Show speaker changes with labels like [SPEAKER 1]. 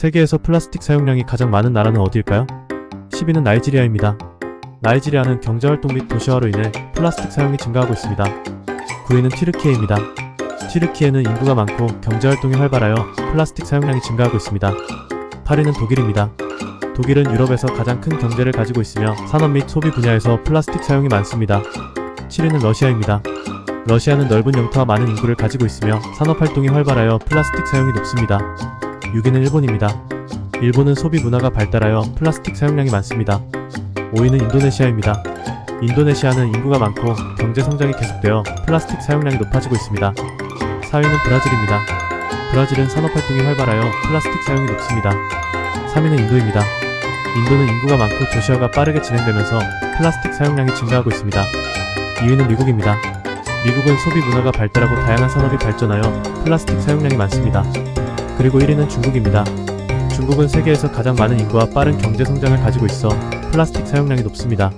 [SPEAKER 1] 세계에서 플라스틱 사용량이 가장 많은 나라는 어디일까요? 10위는 나이지리아입니다. 나이지리아는 경제활동 및 도시화로 인해 플라스틱 사용이 증가하고 있습니다. 9위는 튀르키예입니다. 튀르키예는 인구가 많고 경제활동이 활발하여 플라스틱 사용량이 증가하고 있습니다. 8위는 독일입니다. 독일은 유럽에서 가장 큰 경제를 가지고 있으며 산업 및 소비 분야에서 플라스틱 사용이 많습니다. 7위는 러시아입니다. 러시아는 넓은 영토와 많은 인구를 가지고 있으며 산업 활동이 활발하여 플라스틱 사용이 높습니다. 6위는 일본입니다. 일본은 소비 문화가 발달하여 플라스틱 사용량이 많습니다. 5위는 인도네시아입니다. 인도네시아는 인구가 많고 경제 성장이 계속되어 플라스틱 사용량이 높아지고 있습니다. 4위는 브라질입니다. 브라질은 산업 활동이 활발하여 플라스틱 사용이 높습니다. 3위는 인도입니다. 인도는 인구가 많고 도시화가 빠르게 진행되면서 플라스틱 사용량이 증가하고 있습니다. 2위는 미국입니다. 미국은 소비 문화가 발달하고 다양한 산업이 발전하여 플라스틱 사용량이 많습니다. 그리고 1위는 중국입니다. 중국은 세계에서 가장 많은 인구와 빠른 경제 성장을 가지고 있어 플라스틱 사용량이 높습니다.